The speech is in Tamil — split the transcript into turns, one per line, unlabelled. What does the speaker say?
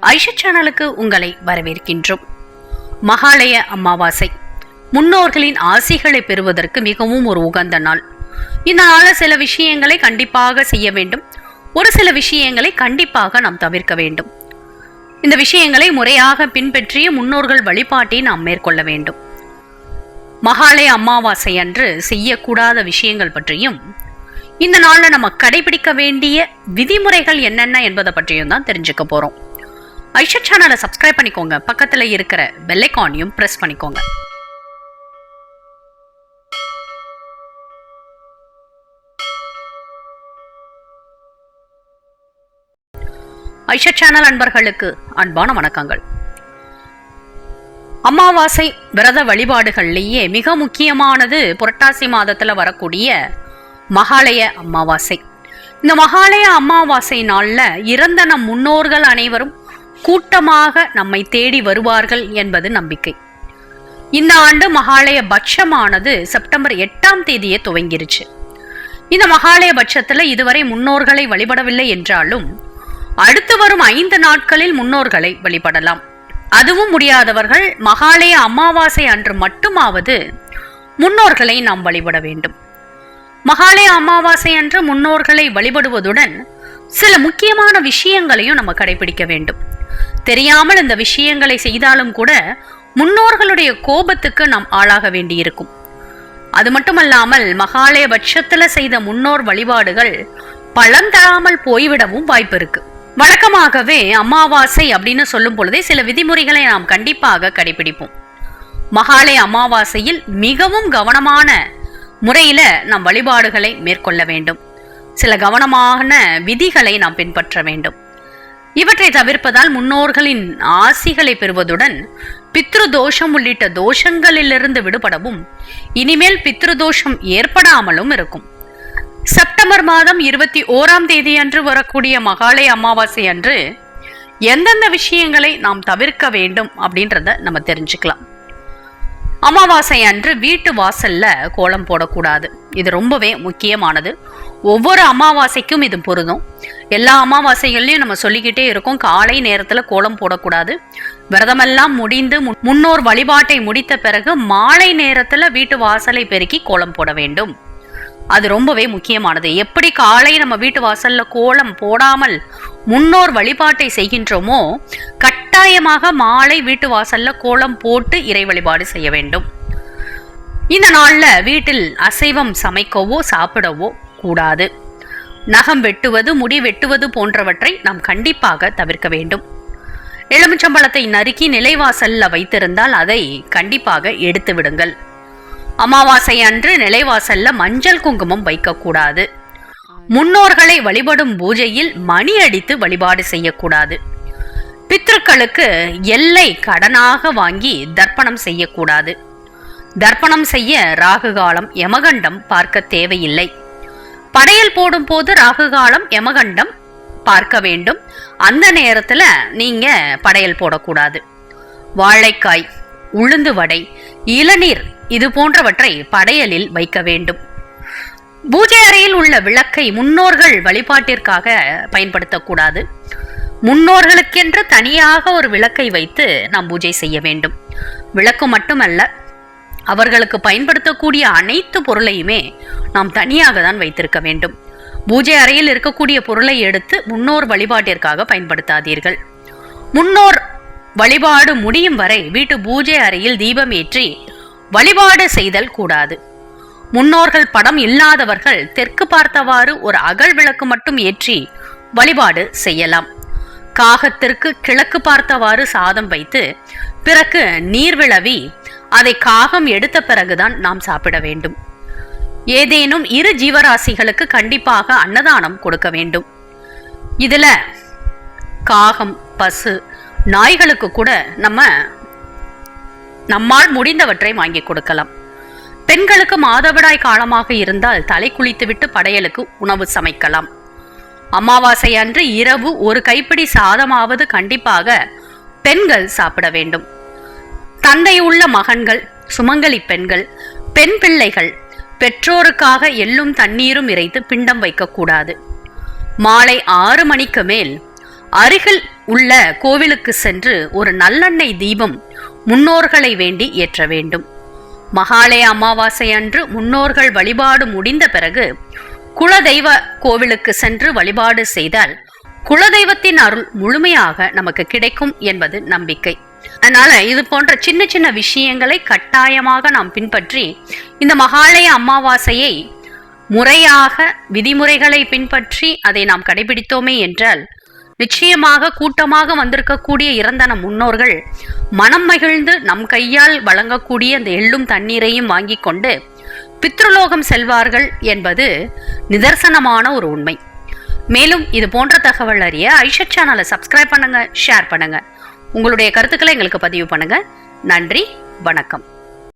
ஐஷா சேனலுக்கு உங்களை வரவேற்கின்றோம். மகாலய அமாவாசை. முன்னோர்களின் ஆசிகளை பெறுவதற்கு மிகவும் ஒரு உகந்த நாள். இந்த நாளில் சில விஷயங்களை கண்டிப்பாக செய்ய வேண்டும். ஒரு சில விஷயங்களை கண்டிப்பாக நாம் தவிர்க்க வேண்டும். இந்த விஷயங்களை முறையாக பின்பற்றிய முன்னோர்கள் வழிபாட்டை நாம் மேற்கொள்ள வேண்டும். மகாலய அமாவாசை அன்று செய்யக்கூடாத விஷயங்கள் பற்றியும் இந்த நாளில் நம்ம கடைபிடிக்க வேண்டிய விதிமுறைகள் என்னென்ன என்பதை பற்றியும் தான் தெரிஞ்சுக்க போறோம். ஐஷா சேனலை சப்ஸ்கிரைப் பண்ணிக்கோங்க. பக்கத்துல இருக்கிற பெல்லைக்கானையும் ப்ரெஸ் பண்ணிக்கோங்க. ஐஷா சேனல் அன்பர்களுக்கு அன்பான வணக்கங்கள். அமாவாசை விரத வழிபாடுகள்லேயே மிக முக்கியமானது புரட்டாசி மாதத்துல வரக்கூடிய மகாலய அமாவாசை. இந்த மகாலய அமாவாசை நாளில் இறந்த நம் முன்னோர்கள் அனைவரும் கூட்டமாக நம்மை தேடி வருவார்கள் என்பது நம்பிக்கை. இந்த ஆண்டு மகாலய பட்சமானது செப்டம்பர் எட்டாம் தேதியே துவங்கிருச்சு. இந்த மகாலய பட்சத்தில் இதுவரை முன்னோர்களை வழிபடவில்லை என்றாலும் அடுத்து வரும் ஐந்து நாட்களில் முன்னோர்களை வழிபடலாம். அதுவும் முடியாதவர்கள் மகாலய அமாவாசை அன்று மட்டுமாவது முன்னோர்களை நாம் வழிபட வேண்டும். மகாலய அமாவாசை அன்று முன்னோர்களை வழிபடுவதுடன் சில முக்கியமான விஷயங்களையும் நம்ம கடைபிடிக்க வேண்டும். தெரியாமல் இந்த விஷயங்களை செய்தாலும் கூட முன்னோர்களுடைய கோபத்துக்கு நாம் ஆளாக வேண்டியிருக்கும். அது மட்டுமல்லாமல் மகாலய பட்சத்தில் செய்த முன்னோர் வழிபாடுகள் பலன் தராமல் போய்விடவும் வாய்ப்பு இருக்கு. வழக்கமாகவே அமாவாசை அப்படின்னு சொல்லும் பொழுதே சில விதிமுறைகளை நாம் கண்டிப்பாக கடைபிடிப்போம். மகாலய அமாவாசையில் மிகவும் கவனமான முறையில நாம் வழிபாடுகளை மேற்கொள்ள வேண்டும். சில கவனமான விதிகளை நாம் பின்பற்ற வேண்டும். இவற்றை தவிர்ப்பதால் முன்னோர்களின் ஆசிகளை பெறுவதுடன் பித்ரு தோஷம் உள்ளிட்ட தோஷங்களிலிருந்து விடுபடவும் இனிமேல் பித்ரு தோஷம் ஏற்படாமலும் இருக்கும். செப்டம்பர் மாதம் இருபத்தி ஓராம் தேதி அன்று வரக்கூடிய மகாலய அமாவாசை அன்று எந்தெந்த விஷயங்களை நாம் தவிர்க்க வேண்டும் அப்படின்றத நம்ம தெரிஞ்சுக்கலாம். அமாவாசை அன்று வீட்டு வாசல்ல கோலம் போடக்கூடாது. இது ரொம்பவே முக்கியமானது. ஒவ்வொரு அமாவாசைக்கும் இது பொருந்தும். எல்லா அமாவாசைகள்லையும் நம்ம சொல்லிக்கிட்டே இருக்கோம் காலை நேரத்தில் கோலம் போடக்கூடாது. விரதமெல்லாம் முடிந்து முன்னோர் வழிபாட்டை முடித்த பிறகு மாலை நேரத்தில் வீட்டு வாசலை பெருக்கி கோலம் போட வேண்டும். அது ரொம்பவே முக்கியமானது. எப்படி காலை நம்ம வீட்டு வாசல்ல கோலம் போடாமல் முன்னோர் வழிபாட்டை செய்கின்றோமோ கட்டாயமாக மாலை வீட்டு வாசல்ல கோலம் போட்டு இறை வழிபாடு செய்ய வேண்டும். இந்த நாள்ல வீட்டில் அசைவம் சமைக்கவோ சாப்பிடவோ கூடாது. நகம் வெட்டுவது முடி வெட்டுவது போன்றவற்றை நாம் கண்டிப்பாக தவிர்க்க வேண்டும். எலுமிச்சம்பழத்தை நறுக்கி நிலைவாசல்ல வைத்திருந்தால் அதை கண்டிப்பாக எடுத்து விடுங்கள். அமாவாசை அன்று நிலைவாசல்ல மஞ்சள் குங்குமம் வைக்கக்கூடாது. முன்னோர்களை வழிபடும் பூஜையில் மணி அடித்து வழிபாடு செய்யக்கூடாது. பித்ருக்களுக்கு எல்லை கடனாக வாங்கி தர்ப்பணம் செய்யக்கூடாது. தர்ப்பணம் செய்ய ராகு காலம் யமகண்டம் பார்க்க தேவையில்லை. படையல் போடும் போது ராகு காலம் யமகண்டம் பார்க்க வேண்டும். அந்த நேரத்துல நீங்க படையல் போடக்கூடாது. வாழைக்காய் உளுந்து வடை இளநீர் இது போன்றவற்றை படையலில் வைக்க வேண்டும். பூஜை அறையில் உள்ள விளக்கை முன்னோர்கள் வழிபாட்டிற்காக பயன்படுத்தக்கூடாது. முன்னோர்களுக்கென்று தனியாக ஒரு விளக்கை வைத்து நாம் பூஜை செய்ய வேண்டும். விளக்கு மட்டுமல்ல அவர்களுக்கு பயன்படுத்தக்கூடிய அனைத்து பொருளையுமே நாம் தனியாக தான் வைத்திருக்க வேண்டும். பூஜை அறையில் இருக்கக்கூடிய பொருளை எடுத்து முன்னோர் வழிபாட்டிற்காக பயன்படுத்தாதீர்கள். முன்னோர் வழிபாடு முடியும் வரை வீட்டு பூஜை அறையில் தீபம் ஏற்றி வழிபாடு செய்தல் கூடாது. முன்னோர்கள் படம் இல்லாதவர்கள் தெற்கு பார்த்தவாறு ஒரு அகல் விளக்கு மட்டும் ஏற்றி வழிபாடு செய்யலாம். காகத்திற்கு கிழக்கு பார்த்தவாறு சாதம் வைத்து பிறகு நீர் விளவி அதை காகம் எடுத்த பிறகுதான் நாம் சாப்பிட வேண்டும். ஏதேனும் இரு ஜீவராசிகளுக்கு கண்டிப்பாக அன்னதானம் கொடுக்க வேண்டும். இதுல காகம் பசு நாய்களுக்கு கூட நம்ம நம்மால் முடிந்தவற்றை வாங்கி கொடுக்கலாம். பெண்களுக்கு மாதவிடாய் காலமாக இருந்தால் தலை குளித்துவிட்டு படையலுக்கு உணவு சமைக்கலாம். அமாவாசை அன்று இரவு ஒரு கைப்பிடி சாதமாவது கண்டிப்பாக பெண்கள் சாப்பிட வேண்டும். தந்தை உள்ள மகன்கள் சுமங்கலி பெண்கள் பெண் பிள்ளைகள் பெற்றோருக்காக எள்ளும் தண்ணீரும் இறைத்து பிண்டம் வைக்கக்கூடாது. மாலை ஆறு மணிக்கு மேல் அருகில் உள்ள கோவிலுக்கு சென்று ஒரு நல்லெண்ணெய் தீபம் முன்னோர்களை வேண்டி ஏற்ற வேண்டும். மகாலய அமாவாசை அன்று முன்னோர்கள் வழிபாடு முடிந்த பிறகு குலதெய்வ கோவிலுக்கு சென்று வழிபாடு செய்தால் குலதெய்வத்தின் அருள் முழுமையாக நமக்கு கிடைக்கும் என்பது நம்பிக்கை. அதனால இது போன்ற சின்ன சின்ன விஷயங்களை கட்டாயமாக நாம் பின்பற்றி இந்த மகாலய அமாவாசையை முறையாக விதிமுறைகளை பின்பற்றி அதை நாம் கடைபிடித்தோமே என்றால் நிச்சயமாக கூட்டமாக வந்திருக்கக்கூடிய இறந்த நம் முன்னோர்கள் மனம் மகிழ்ந்து நம் கையால் வழங்கக்கூடிய அந்த எள்ளும் தண்ணீரையும் வாங்கி கொண்டு பித்ருலோகம் செல்வார்கள் என்பது நிதர்சனமான ஒரு உண்மை. மேலும் இது போன்ற தகவல் அறிய ஐஷத் சேனலை சப்ஸ்கிரைப் பண்ணுங்க ஷேர் பண்ணுங்க. உங்களுடைய கருத்துக்களை எங்களுக்கு பதிவு பண்ணுங்க. நன்றி வணக்கம்.